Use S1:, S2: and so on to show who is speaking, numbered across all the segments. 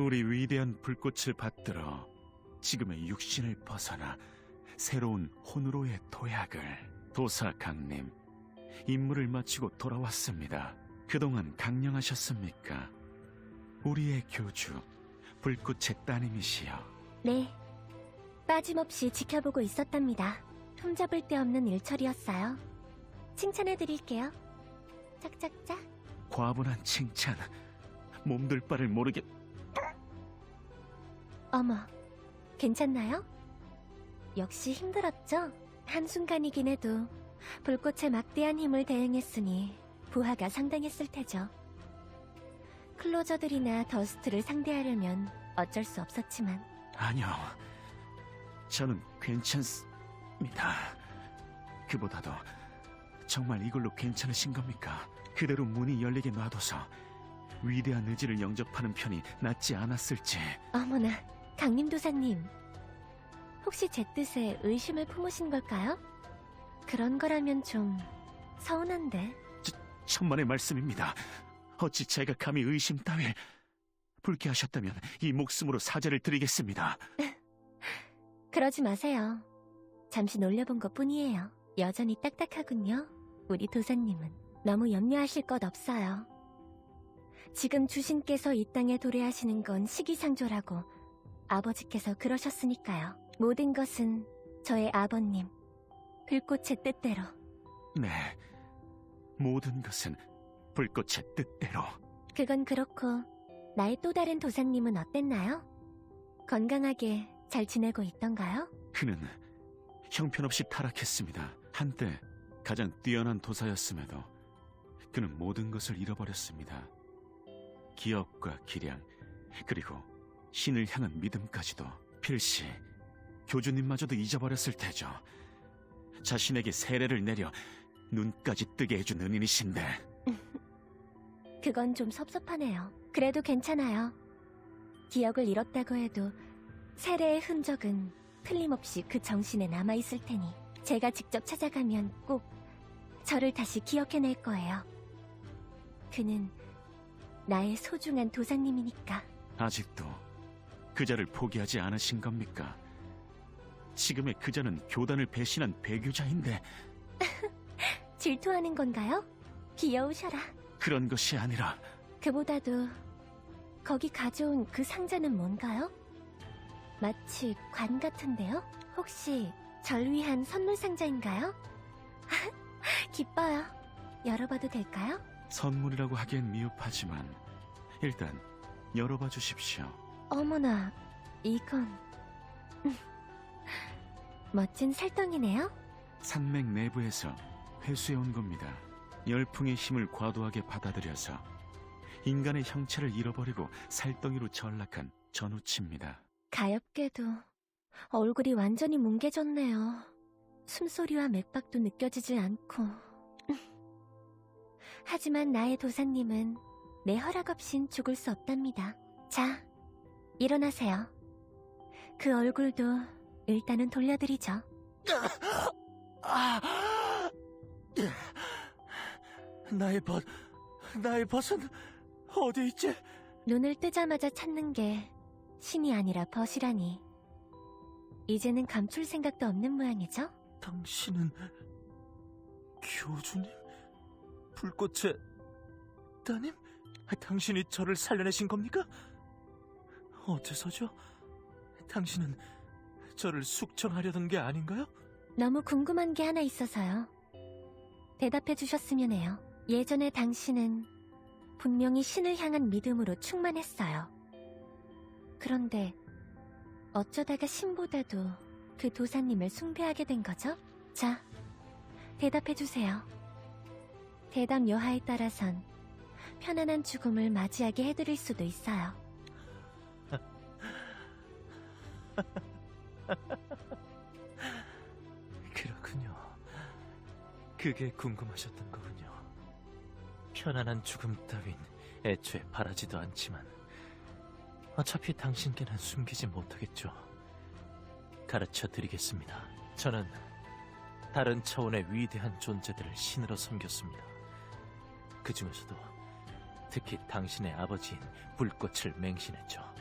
S1: 우리 위대한 불꽃을 받들어 지금의 육신을 벗어나 새로운 혼으로의 도약을 도사 강님 임무를 마치고 돌아왔습니다. 그동안 강령하셨습니까? 우리의 교주 불꽃의 따님이시여
S2: 네. 빠짐없이 지켜보고 있었답니다. 흠잡을 데 없는 일처리였어요. 칭찬해 드릴게요. 짝짝짝.
S1: 과분한 칭찬 몸둘 바를 모르게
S2: 어머, 괜찮나요? 역시 힘들었죠? 한순간이긴 해도 불꽃의 막대한 힘을 대응했으니 부하가 상당했을 테죠. 클로저들이나 더스트를 상대하려면 어쩔 수 없었지만
S1: 아니요 저는 괜찮습니다 그보다도 정말 이걸로 괜찮으신 겁니까? 그대로 문이 열리게 놔둬서 위대한 의지를 영접하는 편이 낫지 않았을지
S2: 어머나, 강림도사님. 혹시 제 뜻에 의심을 품으신 걸까요? 그런 거라면 좀 서운한데.
S1: 천만의 말씀입니다 어찌 제가 감히 의심 따위 불쾌하셨다면 이 목숨으로 사죄를 드리겠습니다
S2: 그러지 마세요. 잠시 놀려본 것 뿐이에요. 여전히 딱딱하군요. 우리 도사님은 너무 염려하실 것 없어요. 지금 주신께서 이 땅에 도래하시는 건 시기상조라고 아버지께서 그러셨으니까요. 모든 것은 저의 아버님, 불꽃의 뜻대로.
S1: 네 모든 것은 불꽃의 뜻대로
S2: 그건 그렇고 나의 또 다른 도사님은 어땠나요? 건강하게 잘 지내고 있던가요?
S1: 그는 형편없이 타락했습니다. 한때 가장 뛰어난 도사였음에도 그는 모든 것을 잃어버렸습니다. 기업과 기량, 그리고 신을 향한 믿음까지도 필시 교주님마저도 잊어버렸을 테죠. 자신에게 세례를 내려 눈까지 뜨게 해준 은인이신데
S2: 그건 좀 섭섭하네요. 그래도 괜찮아요. 기억을 잃었다고 해도 세례의 흔적은 틀림없이 그 정신에 남아있을 테니 제가 직접 찾아가면 꼭 저를 다시 기억해낼 거예요. 그는 나의 소중한 도사님이니까.
S1: 아직도 그자를 포기하지 않으신 겁니까? 지금의 그자는 교단을 배신한 배교자인데
S2: 질투하는 건가요? 귀여우셔라.
S1: 그런 것이 아니라
S2: 그보다도 거기 가져온 그 상자는 뭔가요? 마치 관 같은데요? 혹시 절 위한 선물 상자인가요? 기뻐요. 열어봐도 될까요?
S1: 선물이라고 하기엔 미흡하지만 일단 열어봐 주십시오.
S2: 어머나, 이건 멋진 살덩이네요.
S1: 산맥 내부에서 회수해온 겁니다. 열풍의 힘을 과도하게 받아들여서 인간의 형체를 잃어버리고 살덩이로 전락한 전우치입니다.
S2: 가엾게도 얼굴이 완전히 뭉개졌네요. 숨소리와 맥박도 느껴지지 않고. 하지만 나의 도사님은 내 허락 없인 죽을 수 없답니다. 자, 일어나세요. 그 얼굴도 일단은 돌려드리죠.
S3: 나의 벗, 나의 벗은 어디 있지?
S2: 눈을 뜨자마자 찾는 게 신이 아니라 벗이라니. 이제는 감출 생각도 없는 모양이죠?
S3: 당신은 교주님? 불꽃의 따님? 당신이 저를 살려내신 겁니까? 어째서죠? 당신은 저를 숙청하려던 게 아닌가요?
S2: 너무 궁금한 게 하나 있어서요. 대답해 주셨으면 해요. 예전에 당신은 분명히 신을 향한 믿음으로 충만했어요. 그런데 어쩌다가 신보다도 그 도사님을 숭배하게 된 거죠? 자, 대답해 주세요. 대답 여하에 따라선 편안한 죽음을 맞이하게 해드릴 수도 있어요.
S3: 그렇군요. 그게 궁금하셨던 거군요. 편안한 죽음 따윈 애초에 바라지도 않지만 어차피 당신께는 숨기지 못하겠죠. 가르쳐 드리겠습니다. 저는 다른 차원의 위대한 존재들을 신으로 섬겼습니다. 그 중에서도 특히 당신의 아버지인 불꽃을 맹신했죠.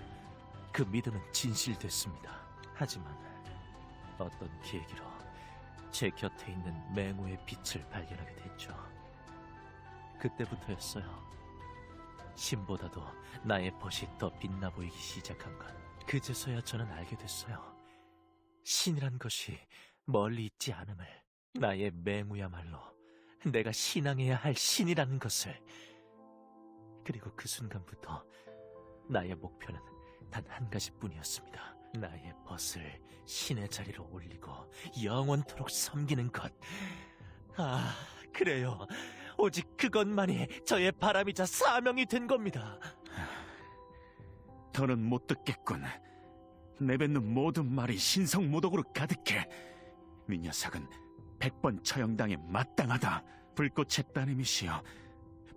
S3: 그 믿음은 진실됐습니다. 하지만 어떤 계기로 제 곁에 있는 맹우의 빛을 발견하게 됐죠. 그때부터였어요. 신보다도 나의 벗이 더 빛나 보이기 시작한 것. 그제서야 저는 알게 됐어요. 신이란 것이 멀리 있지 않음을. 나의 맹우야말로 내가 신앙해야 할 신이라는 것을. 그리고 그 순간부터 나의 목표는 단 한 가지뿐이었습니다. 나의 벗을 신의 자리로 올리고 영원토록 섬기는 것. 아, 그래요. 오직 그것만이 저의 바람이자 사명이 된 겁니다.
S1: 더는 못 듣겠군. 내뱉는 모든 말이 신성모독으로 가득해. 네 녀석은 백번 처형당에 마땅하다. 불꽃의 따님이시여.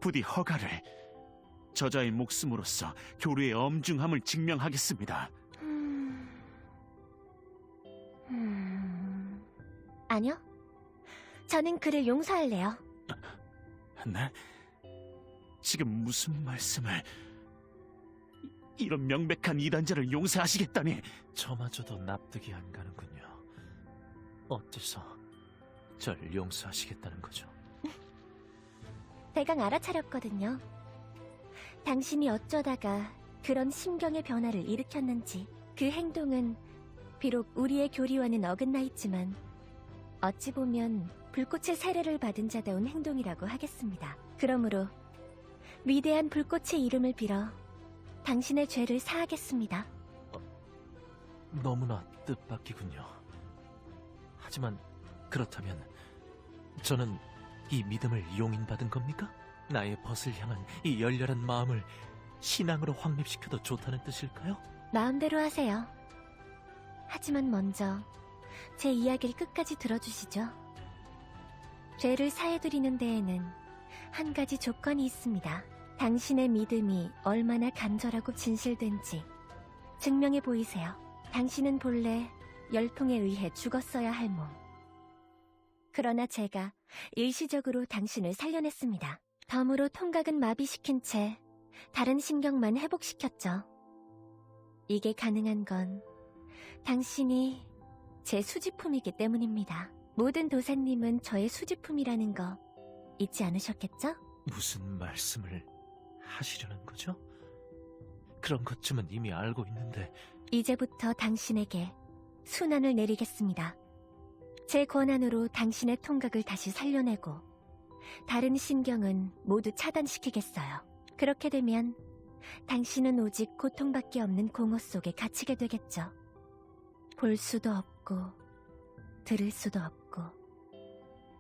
S1: 부디 허가를 저자의 목숨으로서 교류의 엄중함을 증명하겠습니다.
S2: 음... 아니요. 저는 그를 용서할래요.
S1: 네? 지금 무슨 말씀을... 이- 이런 명백한 이단자를 용서하시겠다니
S3: 저마저도 납득이 안 가는군요. 어째서 절 용서하시겠다는 거죠?
S2: 대강 알아차렸거든요. 당신이 어쩌다가 그런 심경의 변화를 일으켰는지 그 행동은 비록 우리의 교리와는 어긋나 있지만 어찌 보면 불꽃의 세례를 받은 자다운 행동이라고 하겠습니다. 그러므로 위대한 불꽃의 이름을 빌어 당신의 죄를 사하겠습니다.
S3: 너무나 뜻밖이군요. 하지만 그렇다면 저는 이 믿음을 용인받은 겁니까? 나의 벗을 향한 이 열렬한 마음을 신앙으로 확립시켜도 좋다는 뜻일까요?
S2: 마음대로 하세요. 하지만 먼저 제 이야기를 끝까지 들어주시죠. 죄를 사해드리는 데에는 한 가지 조건이 있습니다. 당신의 믿음이 얼마나 간절하고 진실된지 증명해 보이세요. 당신은 본래 열통에 의해 죽었어야 할 몸. 그러나 제가 일시적으로 당신을 살려냈습니다. 덤으로 통각은 마비시킨 채 다른 신경만 회복시켰죠. 이게 가능한 건 당신이 제 수지품이기 때문입니다. 모든 도사님은 저의 수지품이라는 거 잊지 않으셨겠죠?
S3: 무슨 말씀을 하시려는 거죠? 그런 것쯤은 이미 알고 있는데
S2: 이제부터 당신에게 순환을 내리겠습니다. 제 권한으로 당신의 통각을 다시 살려내고 다른 신경은 모두 차단시키겠어요. 그렇게 되면 당신은 오직 고통밖에 없는 공허 속에 갇히게 되겠죠. 볼 수도 없고 들을 수도 없고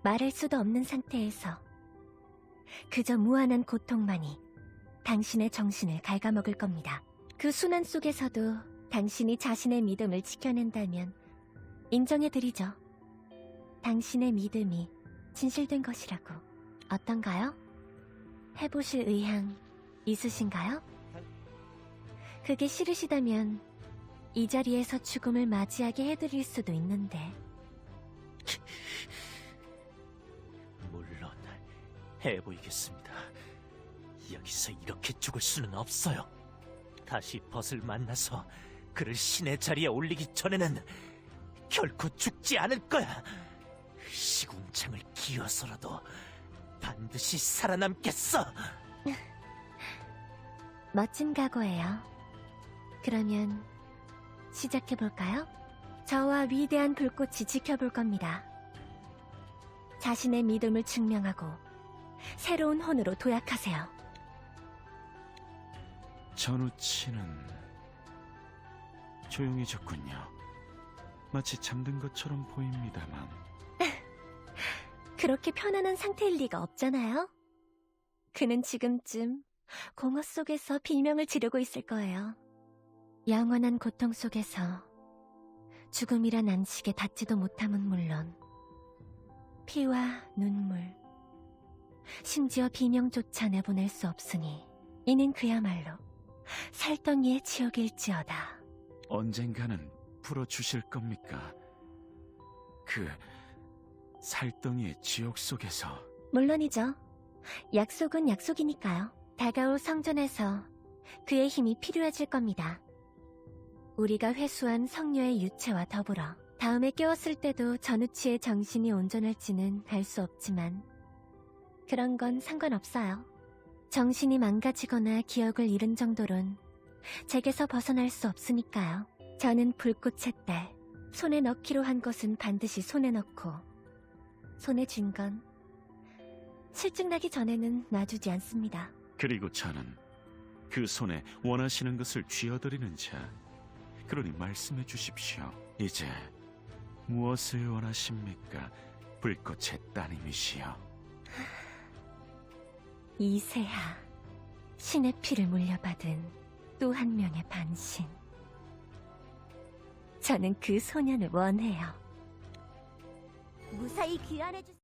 S2: 말할 수도 없는 상태에서 그저 무한한 고통만이 당신의 정신을 갉아먹을 겁니다. 그 순환 속에서도 당신이 자신의 믿음을 지켜낸다면 인정해드리죠. 당신의 믿음이 진실된 것이라고. 어떤가요? 해보실 의향 있으신가요? 그게 싫으시다면 이 자리에서 죽음을 맞이하게 해드릴 수도 있는데
S3: 물론 해보이겠습니다. 여기서 이렇게 죽을 수는 없어요. 다시 벗을 만나서 그를 신의 자리에 올리기 전에는 결코 죽지 않을 거야. 시궁창을 기어서라도 반드시 살아남겠어.
S2: 멋진 각오예요. 그러면 시작해볼까요? 저와 위대한 불꽃이 지켜볼 겁니다. 자신의 믿음을 증명하고 새로운 혼으로 도약하세요.
S1: 전우치는 조용해졌군요. 마치 잠든 것처럼 보입니다만
S2: 그렇게 편안한 상태일 리가 없잖아요? 그는 지금쯤 공허 속에서 비명을 지르고 있을 거예요. 영원한 고통 속에서 죽음이란 안식에 닿지도 못함은 물론 피와 눈물, 심지어 비명조차 내보낼 수 없으니 이는 그야말로 살덩이의 지옥일지어다.
S1: 언젠가는 풀어주실 겁니까? 그 살덩이의 지옥 속에서
S2: 물론이죠. 약속은 약속이니까요. 다가올 성전에서 그의 힘이 필요해질 겁니다. 우리가 회수한 성녀의 유체와 더불어 다음에 깨웠을 때도 전우치의 정신이 온전할지는 알 수 없지만 그런 건 상관없어요. 정신이 망가지거나 기억을 잃은 정도론 제게서 벗어날 수 없으니까요. 저는 불꽃의 딸. 손에 넣기로 한 것은 반드시 손에 넣고 손에 쥔 건 실증나기 전에는 놔주지 않습니다.
S1: 그리고 저는 그 손에 원하시는 것을 쥐어드리는 자. 그러니 말씀해 주십시오. 이제 무엇을 원하십니까? 불꽃의 따님이시여.
S2: 이세하. 신의 피를 물려받은 또 한 명의 반신. 저는 그 소년을 원해요. 무사히 귀환해주세요.